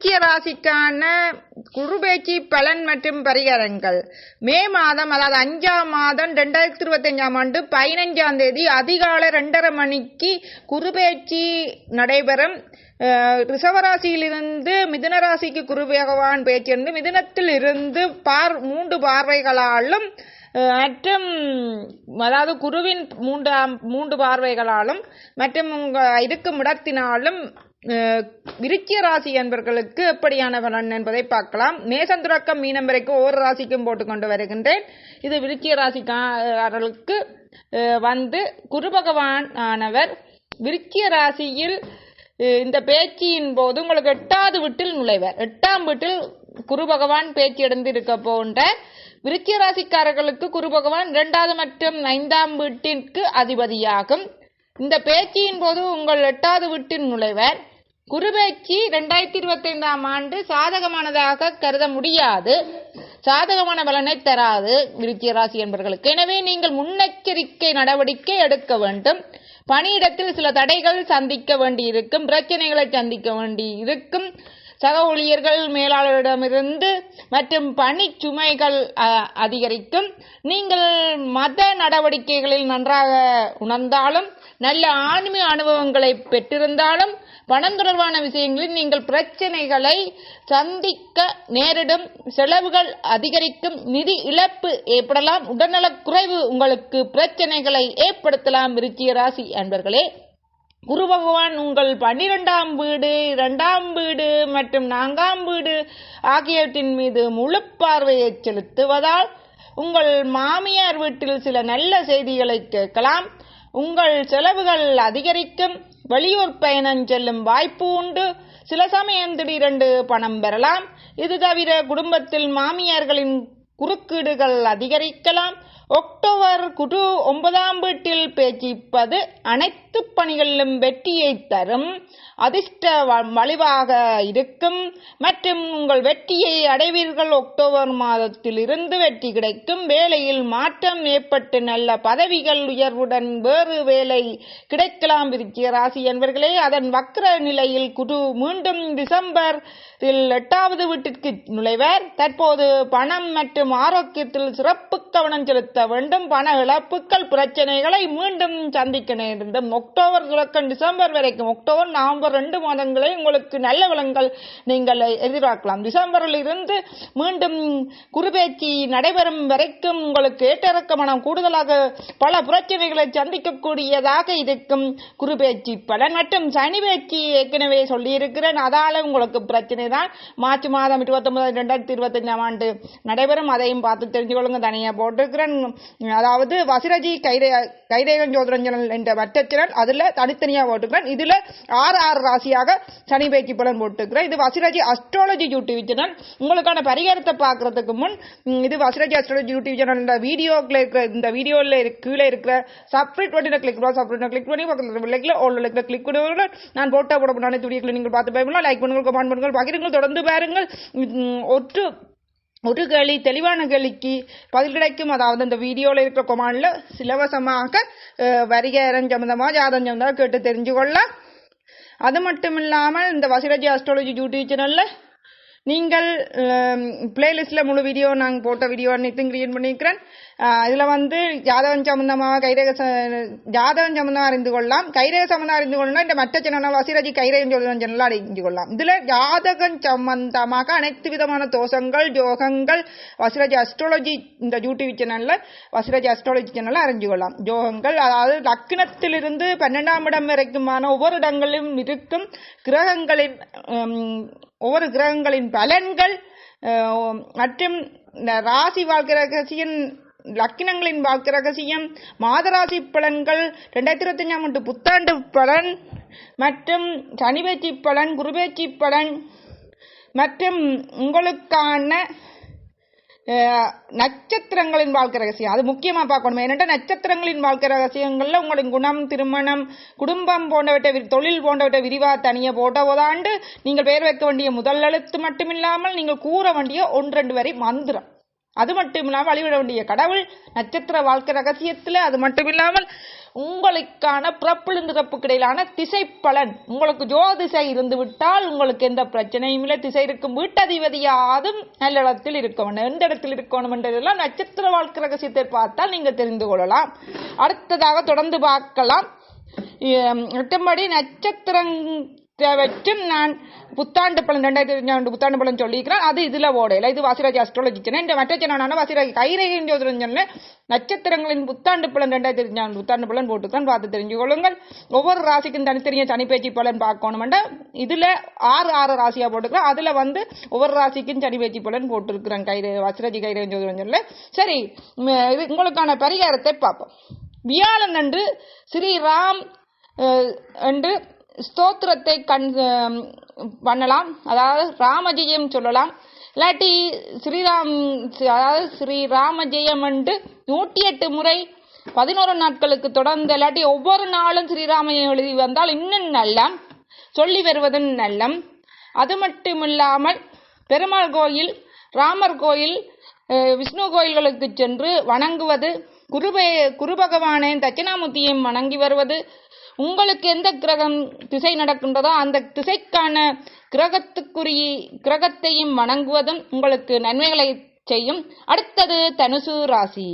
முக்கிய ராசிக்கான குருபேச்சி பலன் மற்றும் பரிகாரங்கள். மே மாதம் அதாவது அஞ்சாம் மாதம் ரெண்டாயிரத்தி இருபத்தஞ்சாம் ஆண்டு பதினஞ்சாம் தேதி அதிகாலை ரெண்டரை மணிக்கு குருபேச்சி நடைபெறும். அஹ், மிதுன ராசிக்கு குரு பகவான் பேச்சிருந்து மிதுனத்தில் இருந்து பார் மூன்று பார்வைகளாலும் மற்றும் அதாவது குருவின் மூன்றாம் மூன்று பார்வைகளாலும் மற்றும் உங்க இருக்கும் இடத்தினாலும் விருச்சிய ராசி என்பவர்களுக்கு எப்படியான பலன் என்பதை பார்க்கலாம். மேசம் துறக்கம் மீனம் வரைக்கும் ஒவ்வொரு ராசிக்கும் போட்டுக்கொண்டு வருகின்றேன். இது விருச்சிய ராசிக்காரர்களுக்கு வந்து குரு பகவான் ஆனவர் விருச்சிய ராசியில் இந்த பேச்சியின் போது உங்களுக்கு எட்டாவது வீட்டில் நுழைவர். எட்டாம் வீட்டில் குரு பகவான் பேச்சு எடுத்து இருக்க போன்ற விருச்சிய ராசிக்காரர்களுக்கு குரு பகவான் இரண்டாவது மற்றும் ஐந்தாம் வீட்டிற்கு அதிபதியாகும். இந்த பேச்சியின் போது உங்கள் எட்டாவது வீட்டின் நுழைவர். குருபேச்சி ரெண்டாயிரத்தி ரெண்டாயிரத்தி இருபத்தைந்தாம் ஆண்டு சாதகமானதாக கருத முடியாது. சாதகமான பலனை தராது விருச்சிக ராசி என்பவர்களுக்கு எனவே நீங்கள் முன்னெச்சரிக்கை நடவடிக்கை எடுக்க வேண்டும். பணியிடத்தில் சில தடைகள் சந்திக்க வேண்டியிருக்கும் பிரச்சனைகளை சந்திக்க வேண்டி இருக்கும் சக ஊழியர்கள் மேலாளரிடமிருந்து மற்றும் பணி சுமைகள் அ, அதிகரிக்கும் நீங்கள் மத நடவடிக்கைகளில் நன்றாக உணர்ந்தாலும் நல்ல ஆன்மீக அனுபவங்களை பெற்றிருந்தாலும் பணம் தொடர்பான விஷயங்களில் நீங்கள் பிரச்சனைகளை சந்திக்க நேரிடும் செலவுகள் அதிகரிக்கும் நிதி இழப்பு ஏற்படலாம் உடல்நலக் குறைவு உங்களுக்கு பிரச்சனைகளை ஏற்படுத்தலாம் விருச்சிக ராசி அன்பர்களே. குரு பகவான் உங்கள் பன்னிரெண்டாம் வீடு இரண்டாம் வீடு மற்றும் நான்காம் வீடு ஆகியவற்றின் மீது முழு பார்வையை செலுத்துவதால் உங்கள் மாமியார் வீட்டில் சில நல்ல செய்திகளை கேட்கலாம். உங்கள் செலவுகள் அதிகரிக்கும். வெளியூர் பயணம் செல்லும் வாய்ப்பு உண்டு. சில சமயம் திடீரென்று பணம் பெறலாம். இது தவிர குடும்பத்தில் மாமியார்களின் குறுக்கீடுகள் அதிகரிக்கலாம். அக்டோபர் குரு ஒன்பதாம் வீட்டில் பேச்சிப்பது அனைத்து அனைத்து பணிகளிலும் வெற்றியை தரும். அதிர்ஷ்ட வ- வலிவாக இருக்கும். மற்றும் உங்கள் வெற்றியை அடைவீர்கள். அக்டோபர் மாதத்தில் இருந்து வெற்றி கிடைக்கும். வேலையில் மாற்றம் ஏற்பட்டு நல்ல பதவிகள் உயர்வுடன் வேறு வேலை கிடைக்கலாம். விருச்சிக ராசி என்பர்களே அதன் வக்ர நிலையில் குரு மீண்டும் டிசம்பரில் எட்டாவது வீட்டிற்கு நுழைவர். தற்போது பணம் மற்றும் ஆரோக்கியத்தில் சிறப்பு கவனம் செலுத்த வேண்டும். பண இழப்புகள் பிரச்சனைகளை மீண்டும் சந்திக்க நேர்ந்த அக்டோபர் தொடக்கம் டிசம்பர் வரைக்கும். அக்டோபர் நவம்பர் ரெண்டு மாதங்களே உங்களுக்கு நல்ல விலங்குகள் நீங்கள் எதிர்பார்க்கலாம். டிசம்பரில் இருந்து மீண்டும் குருபேச்சி நடைபெறும் வரைக்கும் உங்களுக்கு ஏற்றிறக்க மனம் கூடுதலாக பல பிரச்சனைகளை சந்திக்கக்கூடியதாக இருக்கும் குருபேச்சி பலன். மற்றும் சனி பேச்சி ஏற்கனவே சொல்லியிருக்கிறேன். அதால உங்களுக்கு பிரச்சனை தான் மார்ச் மாதம் இருபத்தொன்பது ரெண்டாயிரத்தி இருபத்தஞ்சாம் ஆண்டு நடைபெறும். அதையும் பார்த்து தெரிஞ்சு கொள்ளுங்க. தனியாக போட்டிருக்கிறேன். அதாவது வசிரஜி கைரே கைரேகன் ஜோதிரஞ்சனல் என்ற மற்ற போட்டுக்கிறேன். அதில் தனித்தனியாக போட்டுக்கிறேன். இதில் ஆறு ஆறு ராசியாக சனி பேச்சு பலன் போட்டுக்கிறேன். இது வசிராஜி அஸ்ட்ராலஜி யூடியூப் சேனல் உங்களுக்கான பரிகாரத்தை பார்க்கறதுக்கு முன் இது வசிராஜி அஸ்ட்ராலஜி யூடியூப் சேனல் இந்த வீடியோக்கில் இருக்கிற இந்த வீடியோவில் கீழே இருக்கிற சப்ரேட் பட்டினை கிளிக் பண்ணுவோம் சப்ரேட் கிளிக் பண்ணி பக்கத்தில் விலைக்கில் ஓல் லைக்ல கிளிக் பண்ணுவோம் நான் போட்டோ போட போன வீடியோக்களை நீங்கள் பார்த்து பயப்படலாம் லைக் பண்ணுங்கள் கமெண்ட் பண்ணுங்கள் பகிருங்கள் தொடர்ந்து பாருங்கள். ஒற்று ஒரு கேள்வி தெளிவான கேள்விக்கு பதில் கிடைக்கும். அதாவது இந்த வீடியோவில் இருக்கிற கொமாண்டில் சிலவசமாக வரிகரம் சம்மந்தமாக ஜாதம் சம்மந்தமாக கேட்டு தெரிஞ்சு கொள்ளலாம். அது மட்டும் இல்லாமல் இந்த வசிரஜி அஸ்ட்ராலஜி யூடியூப் சேனலில் நீங்கள் பிளேலிஸ்ட்டில் முழு வீடியோ நாங்கள் போட்ட வீடியோ அனைத்தும் கிரியேட் பண்ணியிருக்கிறேன். இதில் வந்து ஜாதகம் சம்பந்தமாக கைரேக ச- ஜாதகம் சம்பந்தமாக அறிந்து கொள்ளலாம் கைரேக சம்பந்தம் அறிந்து கொள்ளலாம் இந்த மற்ற சின்ன வசிரஜி கைரேகம் சொல்லுவன் சேனலில் அறிந்து கொள்ளலாம் இதில் ஜாதகம் சம்பந்தமாக அனைத்து விதமான தோஷங்கள் யோகங்கள் வசிரஜி அஸ்ட்ராலஜி இந்த யூடியூப் சேனலில் வசிரஜி அஸ்ட்ராலஜி சேனலில் அறிஞ்சு கொள்ளலாம் யோகங்கள் அதாவது லக்னத்திலிருந்து பன்னெண்டாம் இடம் வரைக்குமான ஒவ்வொரு இடங்களிலும் இருக்கும் கிரகங்களின் ஒவ்வொரு கிரகங்களின் பலன்கள் மற்றும் இந்த ராசி வாழ்கிற கசியின் லக்கினங்களின் வாழ்க்கை ரகசியம் மாதராசி பலன்கள் ரெண்டாயிரத்தி இருபத்தஞ்சாம் ஆண்டு புத்தாண்டு பலன் மற்றும் சனிபேச்சி பலன் குருபேச்சி பலன் மற்றும் உங்களுக்கான நட்சத்திரங்களின் வாழ்க்கை ரகசியம். அது முக்கியமாக பார்க்கணும். ஏனென்றா நட்சத்திரங்களின் வாழ்க்கை ரகசியங்களில் உங்களின் குணம் திருமணம் குடும்பம் போன்றவற்றை தொழில் போன்றவற்றை விரிவாக தனியாக போட்ட போதாண்டு நீங்கள் பெயர் வைக்க வேண்டிய முதல் எழுத்து மட்டுமில்லாமல் நீங்கள் கூற வேண்டிய ஒன்றெண்டு வரை மந்திரம். அது மட்டும் இல்லாமல் வழிபட வேண்டிய கடவுள் நட்சத்திர வாழ்க்கை ரகசியத்தில் அது மட்டும் இல்லாமல் உங்களுக்கான பிறப்பிலிருந்து இடையிலான திசை பலன் உங்களுக்கு ஜோ திசை இருந்து விட்டால் உங்களுக்கு எந்த பிரச்சனையும் இல்லை. திசை இருக்கும் வீட்டதிபதியாதும் நல்ல இடத்தில் இருக்கணும். எந்த இடத்தில் இருக்கணும் என்றதெல்லாம் நட்சத்திர வாழ்க்கை ரகசியத்தை பார்த்தால் நீங்கள் தெரிந்து கொள்ளலாம். அடுத்ததாக தொடர்ந்து பார்க்கலாம். மற்றபடி நட்சத்திரம் மற்றவற்றும் நான் புத்தாண்டு பலன் ரெண்டாயிரத்தி ஆண்டு புத்தாண்டு பலன் சொல்லியிருக்கிறேன் அது இதுல ஓடையில. இது வாசிராஜ் அஸ்ட்ராலஜி சேனல் இந்த மற்ற சேனலான வாசிராஜ் கைரேகை ஜோதிடம் சேனல் நட்சத்திரங்களின் புத்தாண்டு பலன் ரெண்டாயிரத்தி இருபத்தி புத்தாண்டு பலன் போட்டுருக்கேன் பார்த்து தெரிஞ்சு கொள்ளுங்கள் ஒவ்வொரு ராசிக்கும் தனித்தனிய சனிப்பேச்சு பலன் பார்க்கணுமெண்டா. இதுல ஆறு ஆறு ராசியா போட்டுக்கிறேன் அதுல வந்து ஒவ்வொரு ராசிக்கும் சனிப்பேச்சு பலன் போட்டிருக்கிறேன் கைரே வாசிராஜி கைரேகை ஜோதிடம் சேனல்ல சரி இது உங்களுக்கான பரிகாரத்தை பார்ப்போம். வியாழன் அன்று ஸ்ரீராம் என்று ஸ்தோத்திரத்தை கண் பண்ணலாம். அதாவது ராமஜெயம் சொல்லலாம். இல்லாட்டி ஸ்ரீராம் அதாவது ஸ்ரீராமஜெயம் என்று நூற்றி எட்டு முறை பதினோரு நாட்களுக்கு தொடர்ந்து இல்லாட்டி ஒவ்வொரு நாளும் ஸ்ரீராமையம் எழுதி வந்தால் இன்னும் நல்லம். சொல்லி வருவதும் நல்லம். அது மட்டுமில்லாமல் பெருமாள் கோயில் ராமர் கோயில் விஷ்ணு கோயில்களுக்கு சென்று வணங்குவது குருபே குருபகவானை தட்சிணாமூர்த்தியையும் வணங்கி வருவது உங்களுக்கு எந்த கிரகம் திசை நடக்கின்றதோ அந்த திசைக்கான கிரகத்துக்குரிய கிரகத்தையும் வணங்குவதும் உங்களுக்கு நன்மைகளை செய்யும். அடுத்தது தனுசு ராசி.